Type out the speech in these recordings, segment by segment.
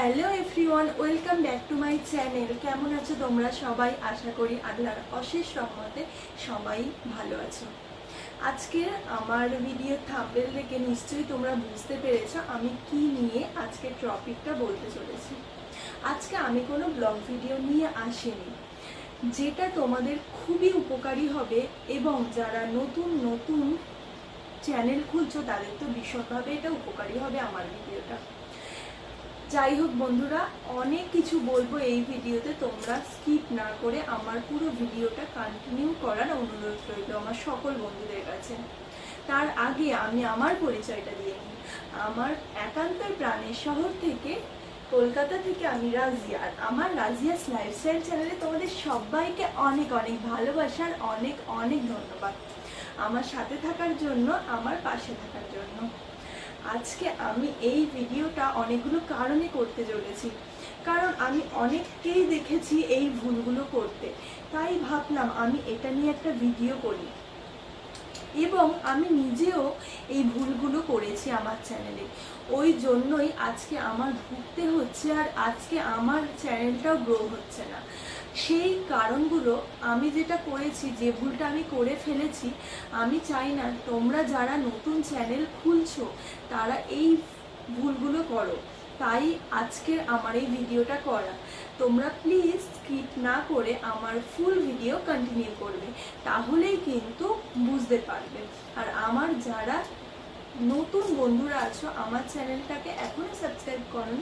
Hello everyone, welcome back to my channel. কেমন আছো তোমরা সবাই? আশা করি আল্লাহর অশেষ রহমতে সবাই ভালো আছো। আজকের আমার ভিডিও থাম্বেল দেখে নিশ্চয়ই তোমরা বুঝতে পেরেছ আমি কি নিয়ে আজকে টপিকটা বলতে চলেছি। আজকে আমি কোনো ব্লগ ভিডিও নিয়ে আসিনি। যেটা তোমাদের খুবই উপকারী হবে এবং যারা নতুন নতুন চ্যানেল খুলছো তাদের তো ভীষণভাবে এটা উপকারী হবে আমার ভিডিওটা যাই হোক বন্ধুরা, অনেক কিছু বলব এই ভিডিওতে, তোমরা স্কিপ না করে আমার পুরো ভিডিওটা কন্টিনিউ করার অনুরোধ রইল আমার সকল বন্ধুদের কাছে। তার আগে আমি আমার পরিচয়টা দিয়ে নিই। আমার একান্তর প্রাণের শহর থেকে কলকাতা থেকে আমি রাজিয়া, আর আমার রাজিয়াস লাইফস্টাইল চ্যানেলে তোমাদের সবাইকে অনেক অনেক ভালোবাসার অনেক অনেক ধন্যবাদ। আমার সাথে থাকার জন্য, আমার পাশে থাকার জন্য। আজকে আমি এই ভিডিওটা অনেকগুলো কারণে করতে চলেছি। কারণ আমি অনেককেই দেখেছি এই ভুলগুলো করতে। তাই ভাবলাম আমি এটা নিয়ে একটা ভিডিও করি। এবং আমি নিজেও এই ভুলগুলো করেছি আমার চ্যানেলে। ওই জন্যই আজকে আমার ঢুকতে হচ্ছে আর আজকে আমার চ্যানেলটাও গ্রো হচ্ছে না। সেই কারণগুলো আমি যেটা করেছি, যে ভুলটা আমি করে ফেলেছি, আমি চাই না তোমরা যারা নতুন চ্যানেল খুলছো, তারা এই ভুলগুলো করো। তাই আজকের আমার এই ভিডিওটা করা। তোমরা প্লিজ স্কিপ না করে আমার ফুল ভিডিও কন্টিনিউ করবে, তাহলেই কিন্তু বুঝতে পারবে। আর আমার যারা নতুন বন্ধুরা আছো, আমার চ্যানেলটাকে এখনও সাবস্ক্রাইব করুন।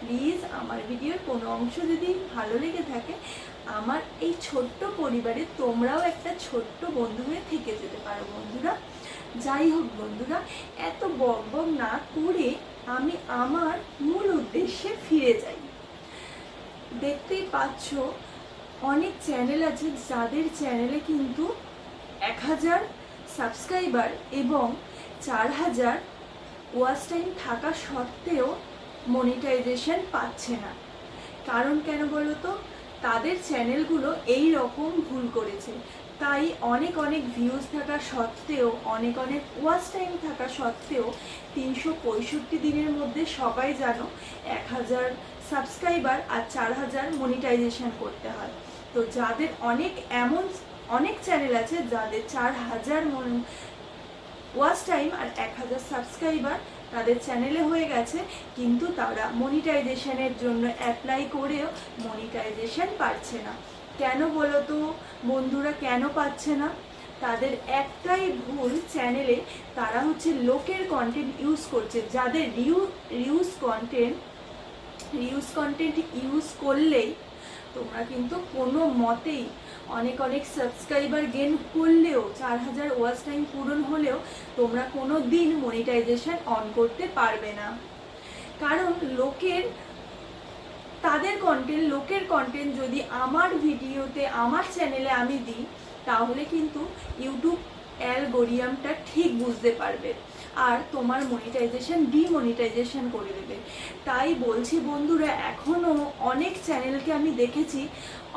প্লিজ আমার ভিডিওর কোনো অংশ যদি ভালো লেগে থাকে, আমার এই ছোট্ট পরিবারে তোমরাও একটা ছোট্ট বন্ধু হয়ে থেকে যেতে পারো বন্ধুরা। যাই হোক বন্ধুরা, এত বক বক না করে আমি আমার মূল উদ্দেশ্যে ফিরে যাই। দেখতেই পাচ্ছ, অনেক চ্যানেল আছে যাদের চ্যানেলে কিন্তু এক হাজার সাবস্ক্রাইবার এবং চার হাজার ওয়াচ টাইম থাকা সত্ত্বেও মনিটাইজেশন পাচ্ছে না। কারণ কেন বলো তো তাদের চ্যানেলগুলো এই রকম ভুল করেছে। তাই অনেক অনেক ভিউজ থাকা সত্ত্বেও, অনেক অনেক ওয়াচ টাইম থাকা সত্ত্বেও তিনশো পঁয়ষট্টি দিনের মধ্যে সবাই জানো এক হাজার সাবস্ক্রাইবার আর চার হাজার মনিটাইজেশন করতে হয়। তো যাদের অনেক এমন অনেক চ্যানেল আছে, যাদের চার হাজার ওয়াচ টাইম আর এক হাজার সাবস্ক্রাইবার তাদের চ্যানেলে হয়ে গেছে, কিন্তু তারা মনিটাইজেশনের জন্য অ্যাপ্লাই করেও মনিটাইজেশন পাচ্ছে না। কেন বলো তো বন্ধুরা কেন পাচ্ছে না? তাদের একটাই ভুল চ্যানেলে তারা হচ্ছে লোকের কন্টেন্ট ইউজ করছে। যাদের রিউ reuse content reuse content use করলেই তোমরা কিন্তু কোনো মতেই অনেক অনেক সাবস্ক্রাইবার গেন করলেও, চার হাজার ওয়াচ টাইম পূরণ হলেও তোমরা কোনো দিন মনিটাইজেশন অন করতে পারবে না। কারণ লোকের, তাদের কন্টেন্ট লোকের কন্টেন্ট যদি আমার ভিডিওতে, আমার চ্যানেলে আমি দিই, তাহলে কিন্তু ইউটিউব অ্যালগোরিয়ামটা ঠিক বুঝতে পারবে। আর তোমার মনিটাইজেশন ডিমনিটাইজেশন করে দেবে। তাই বলছি বন্ধুরা এখনও অনেক চ্যানেলকে আমি দেখেছি,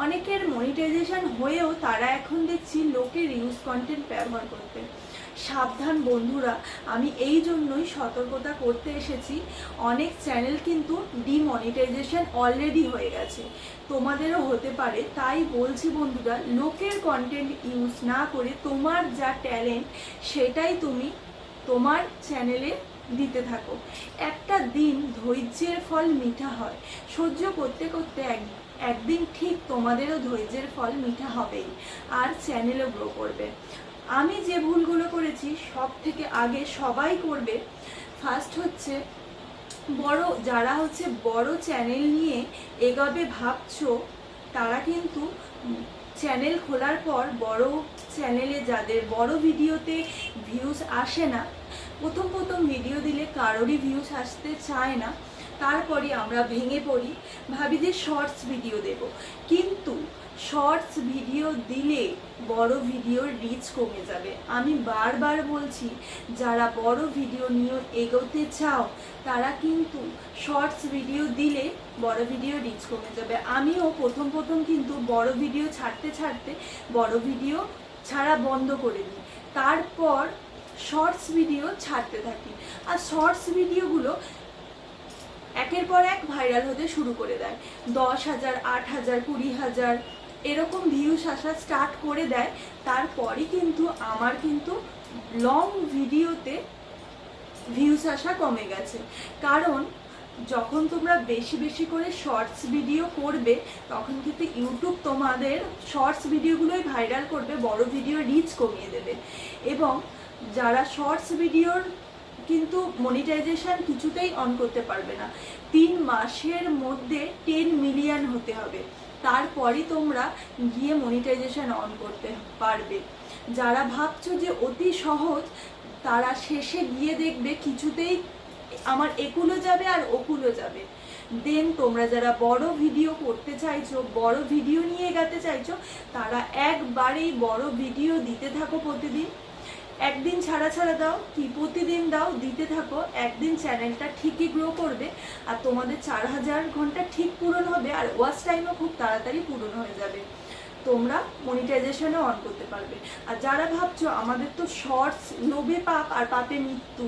অনেকের মনিটাইজেশন হয়েও তারা এখন দেখছি লোকের ইউজ কন্টেন্ট ব্যবহার করতে। সাবধান বন্ধুরা, আমি এই জন্যই সতর্কতা করতে এসেছি, অনেক চ্যানেল কিন্তু ডিমনিটাইজেশন অলরেডি হয়ে গেছে, তোমাদেরও হতে পারে। তাই বলছি বন্ধুরা, লোকের কন্টেন্ট ইউজ না করে তোমার যা ট্যালেন্ট সেটাই তুমি তোমার চ্যানেলে দিতে থাকো। একটা দিন ধৈর্যের ফল মিঠা হয়। সহ্য করতে করতে এক, একদিন ঠিক তোমাদেরও ধৈর্যের ফল মিঠা হবেই। আর চ্যানেলও গ্রো করবে। আমি যে ভুলগুলো করেছি সব থেকে আগে সবাই করবে। ফার্স্ট হচ্ছে, বড়, যারা হচ্ছে বড় চ্যানেল নিয়ে এগোবে ভাবছ, তারা কিন্তু চ্যানেল খোলার পর বড় চ্যানেলে যাদের বড় ভিডিওতে ভিউজ আসে না, প্রথম প্রথম ভিডিও দিলে কারোরই ভিউজ আসতে চায় না তারপরে আমরা ভেঙে পড়ি, ভাবি যে শর্টস ভিডিও দেব। কিন্তু শর্টস ভিডিও দিলে বড় ভিডিওর রিচ কমে যাবে। আমি বারবার বলছি, যারা বড় ভিডিও নিয়ে এগোতে চাও, তারা কিন্তু শর্টস ভিডিও দিলে বড় ভিডিও রিচ কমে যাবে। আমিও প্রথম প্রথম কিন্তু বড় ভিডিও ছাড়তে ছাড়তে বড় ভিডিও ছাড়া বন্ধ করে দিই। তারপর শর্টস ভিডিও ছাড়তে থাকি। আর শর্টস ভিডিওগুলো একের পর এক ভাইরাল হতে শুরু করে দেয়। দশ হাজার, আট হাজার, কুড়ি হাজার এরকম ভিউস আসা স্টার্ট করে দেয়। তারপরই কিন্তু আমার কিন্তু লং ভিডিওতে ভিউস আসা কমে গেছে। কারণ যখন তোমরা বেশি বেশি করে শর্টস ভিডিও করবে, তখন কিন্তু ইউটিউব তোমাদের শর্টস ভিডিওগুলোই ভাইরাল করবে, বড় ভিডিও রিচ কমিয়ে দেবে। এবং যারা শর্টস ভিডিওর কিন্তু মনিটাইজেশন কিছুতেই অন করতে পারবে না। তিন মাসের মধ্যে টেন মিলিয়ন হতে হবে। তারপরই তোমরা গিয়ে মনিটাইজেশন অন করতে পারবে। যারা ভাবছ যে অতি সহজ, তারা শেষে গিয়ে দেখবে কিছুতেই আমার একুলো যাবে আর ওকুলো যাবে। দেন তোমরা যারা বড় ভিডিও করতে চাইছো, বড় ভিডিও নিয়ে এগাতে চাইছো, তারা একবারেই বড় ভিডিও দিতে থাকো প্রতিদিন। একদিন ছাড়া ছাড়া দাও, কি প্রতিদিন দাও, দিতে থাকো, একদিন চ্যানেলটা ঠিকই গ্রো করবে আর তোমাদের চার হাজার ঘণ্টা ঠিক পূরণ হবে আর ওয়াচ টাইমও খুব তাড়াতাড়ি পূরণ হয়ে যাবে। তোমরা মনিটাইজেশনও অন করতে পারবে। আর যারা ভাবছ আমাদের তো শর্টস লোভে পাপ আর পাপে মৃত্যু,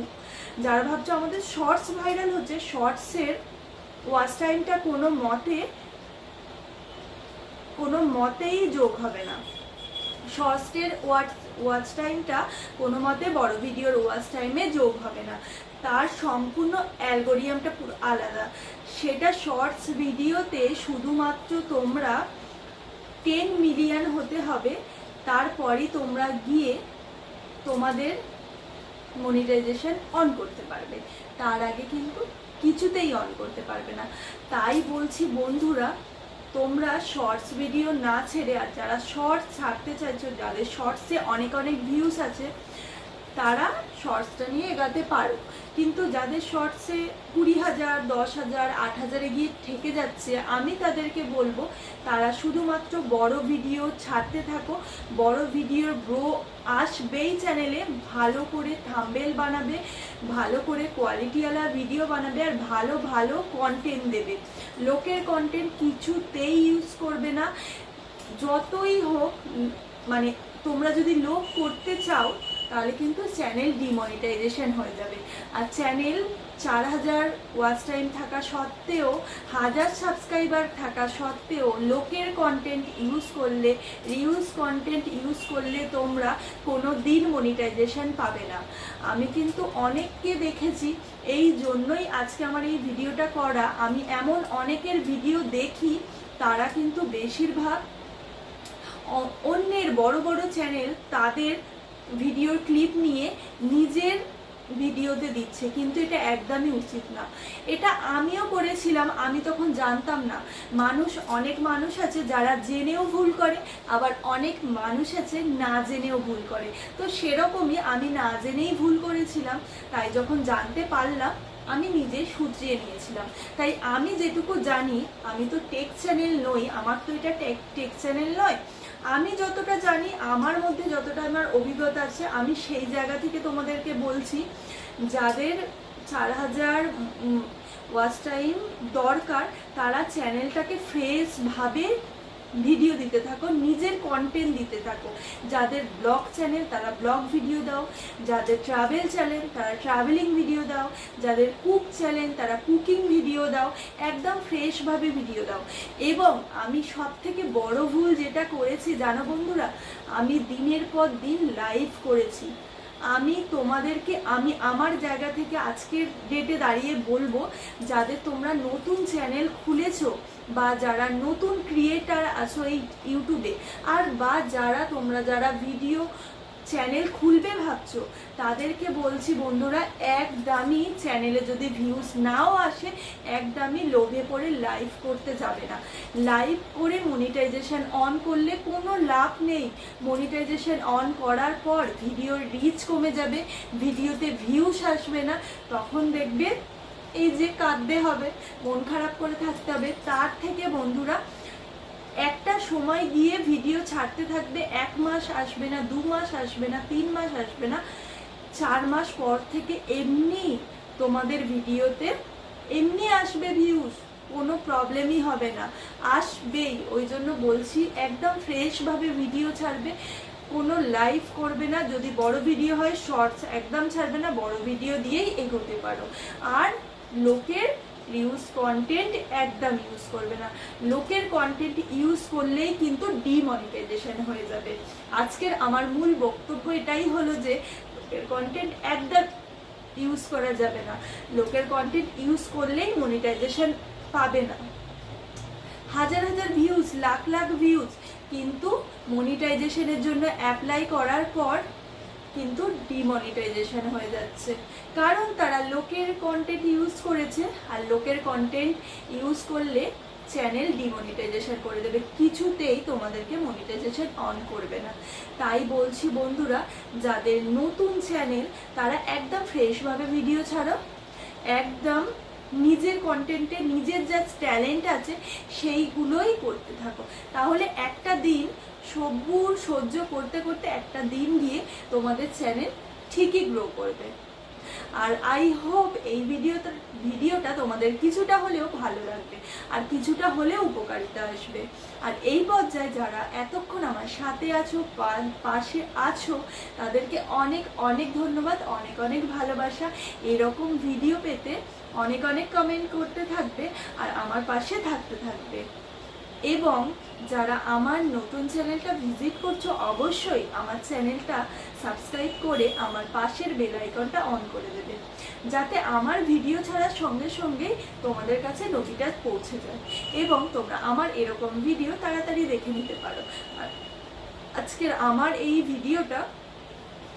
যারা ভাবছ আমাদের শর্টস ভাইরাল হচ্ছে শর্টসের ওয়াচ টাইমটা কোনো মতে, কোনো মতেই যোগ হবে না। শর্টসের ওয়াচ ওয়াচ টাইমটা কোনো মতে বড় ভিডিওর ওয়াচ টাইমে যোগ হবে না। তার সম্পূর্ণ অ্যালগোরিয়ামটা পুরো আলাদা। সেটা শর্টস ভিডিওতে শুধুমাত্র তোমরা টেন মিলিয়ন হতে হবে। তারপরই তোমরা গিয়ে তোমাদের মনিটাইজেশন অন করতে পারবে। তার আগে কিন্তু কিছুতেই অন করতে পারবে না। তাই বলছি বন্ধুরা তোমরা শর্টস ভিডিও না ছেড়ে আর যারা শর্টস ছাড়তে চাইছো, যাদের শর্টসে অনেক অনেক ভিউস আছে, তারা শর্টসটা নিয়ে এগাতে পারো। কিন্তু যাদের শর্টসে কুড়ি হাজার, দশ হাজার, আট হাজারে গিয়ে ঠেকে যাচ্ছে, আমি তাদেরকে বলব, তারা শুধুমাত্র বড় ভিডিও ছাড়তে থাকো। বড় ভিডিওর গ্রো আসবেই চ্যানেলে ভালো করে থাম্বেল বানাবে, ভালো করে কোয়ালিটিওয়ালা ভিডিও বানাবে আর ভালো ভালো কন্টেন্ট দেবে। লোকের কন্টেন্ট কিছুতেই ইউজ করবে না। যতই হোক মানে তোমরা যদি লোক করতে চাও তাহলে কিন্তু চ্যানেল ডিমনিটাইজেশন হয়ে যাবে। আর চ্যানেল চার হাজার ওয়াচ টাইম থাকা সত্ত্বেও, হাজার সাবস্ক্রাইবার থাকা সত্ত্বেও লোকের কন্টেন্ট ইউজ করলে রিউজ কন্টেন্ট ইউজ করলে তোমরা কোনো দিন মনিটাইজেশন পাবে না। আমি কিন্তু অনেককে দেখেছি, এই জন্যই আজকে আমার এই ভিডিওটা করা। আমি এমন অনেকের ভিডিও দেখি, তারা কিন্তু বেশিরভাগ অন্যের বড় বড় চ্যানেল তাদের ভিডিওর ক্লিপ নিয়ে নিজের ভিডিওতে দিচ্ছে, কিন্তু এটা একদমই উচিত না। এটা আমিও করেছিলাম, আমি তখন জানতাম না। মানুষ, অনেক মানুষ আছে যারা জেনেও ভুল করে, আবার অনেক মানুষ আছে না জেনেও ভুল করে। তো সেরকমই আমি না জেনেই ভুল করেছিলাম, তাই যখন জানতে পারলাম, আমি নিজে শুধরিয়ে নিয়েছিলাম। তাই আমি যেটুকু জানি, আমি তো টেক চ্যানেল নই, আমার তো এটা টেক টেক চ্যানেল নয়। আমি যতটা জানি, আমার মধ্যে যতটা আমার অভিজ্ঞতা আছে, আমি সেই জায়গা থেকে তোমাদেরকে বলছি, যাদের চার হাজার ওয়াচ টাইম দরকার, তারা চ্যানেলটাকে ফ্রেশভাবে ভিডিও দিতে থাকো, নিজের কন্টেন্ট দিতে থাকো। যাদের ব্লগ চ্যানেল তারা ব্লগ ভিডিও দাও। যাদের ট্রাভেল চ্যানেল তারা ট্রাভেলিং ভিডিও দাও। যাদের কুক চ্যানেল তারা কুকিং ভিডিও দাও। একদম ফ্রেশভাবে ভিডিও দাও। এবং আমি সব থেকে বড় ভুল যেটা করেছি, জানো বন্ধুরা? আমি দিনের পর দিন লাইভ করেছি। আমি তোমাদেরকে, আমি আমার জায়গা থেকে আজকের ডেটে দাঁড়িয়ে বলব, যাদের তোমরা নতুন চ্যানেল খুলেছো বা যারা নতুন ক্রিয়েটার আছো এই ইউটিউবে আর বা যারা তোমরা, যারা ভিডিও চ্যানেল খুলবে ভাবছ? তাদেরকে বলছি, বন্ধুরা একদমই চ্যানেলে যদি ভিউজ নাও আসে একদমই লোভে পড়ে লাইভ করতে যাবে না। লাইভ করে মনিটাইজেশন অন করলে কোনো লাভ নেই। মনিটাইজেশন অন করার পর ভিডিওর রিচ কমে যাবে ভিডিওতে ভিউস আসবে না। তখন দেখবে এই যে কাঁদতে হবে, মন খারাপ করে থাকতে হবে। তার থেকে বন্ধুরা একটা সময় দিয়ে ভিডিও ছাড়তে থাকবে, এক মাস আসবে না, দু মাস আসবে না, তিন মাস আসবে না, চার মাস পর থেকে এমনি তোমাদের ভিডিওতে এমনি আসবে ভিউজ কোনো প্রবলেমই হবে না। আসবেই, ওই জন্য বলছি একদম ফ্রেশভাবে ভিডিও ছাড়বে, কোনো লাইভ করবে না, যদি বড় ভিডিও হয় শর্টস একদম ছাড়বে না, বড় ভিডিও দিয়েই এগোতে পারো। আর লোকের রিউজ কন্টেন্ট একদম ইউজ করবে না। লোকের কন্টেন্ট ইউজ করলেই কিন্তু ডিমনিটাইজেশন হয়ে যাবে। আজকের আমার মূল বক্তব্য এটাই হলো যে, লোকের কন্টেন্ট একদম ইউজ করা যাবে না। লোকের কন্টেন্ট ইউজ করলেই মনিটাইজেশন পাবে না। হাজার হাজার ভিউজ লাখ লাখ ভিউজ কিন্তু মনিটাইজেশনের জন্য অ্যাপ্লাই করার পর কিন্তু ডিমনিটাইজেশন হয়ে যাচ্ছে। কারণ তারা লোকের কন্টেন্ট ইউজ করেছে, আর লোকের কন্টেন্ট ইউজ করলে চ্যানেল ডিমনিটাইজেশন করে দেবে। কিছুতেই তোমাদেরকে মনিটাইজেশন অন করবে না। তাই বলছি বন্ধুরা, যাদের নতুন চ্যানেল তারা একদম ফ্রেশভাবে ভিডিও ছাড়ো একদম নিজের কন্টেন্টে নিজের যা ট্যালেন্ট আছে, সেইগুলোই করতে থাকো। তাহলে একটা দিন সবুর সহ্য করতে করতে একটা দিন গিয়ে তোমাদের চ্যানেল ঠিকই গ্রো করবে। আর আই হোপ এই ভিডিওটা ভিডিওটা তোমাদের কিছুটা হলেও ভালো লাগবে, আর কিছুটা হলেও উপকারিতা আসবে। আর এই পর্যায়ে যারা এতক্ষণ আমার সাথে আছো পাশে আছো, তাদেরকে অনেক অনেক ধন্যবাদ, অনেক অনেক ভালোবাসা। এরকম ভিডিও পেতে অনেক অনেক কমেন্ট করতে থাকবে, আর আমার পাশে থাকতে থাকবে। এবং যারা আমার নতুন চ্যানেলটা ভিজিট করছ, অবশ্যই আমার চ্যানেলটা সাবস্ক্রাইব করে আমার পাশের বেল আইকনটা অন করে দেবে। যাতে আমার ভিডিও ছাড়ার সঙ্গে সঙ্গেই তোমাদের কাছে নথিটা পৌঁছে যায় এবং তোমরা আমার এরকম ভিডিও তাড়াতাড়ি দেখে নিতে পারো। আজকের আমার এই ভিডিওটা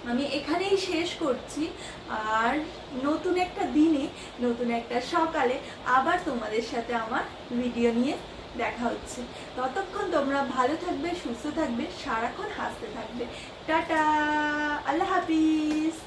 আমি এখানেই শেষ করছি। আর নতুন একটা দিনে, নতুন একটা সকালে আবার তোমাদের সাথে আমার ভিডিও নিয়ে দেখা হচ্ছে। ততক্ষণ তোমরা ভালো থাকবে সুস্থ থাকবে সারাক্ষণ হাসতে থাকবে। টাটা! আল্লাহ হাফিজ!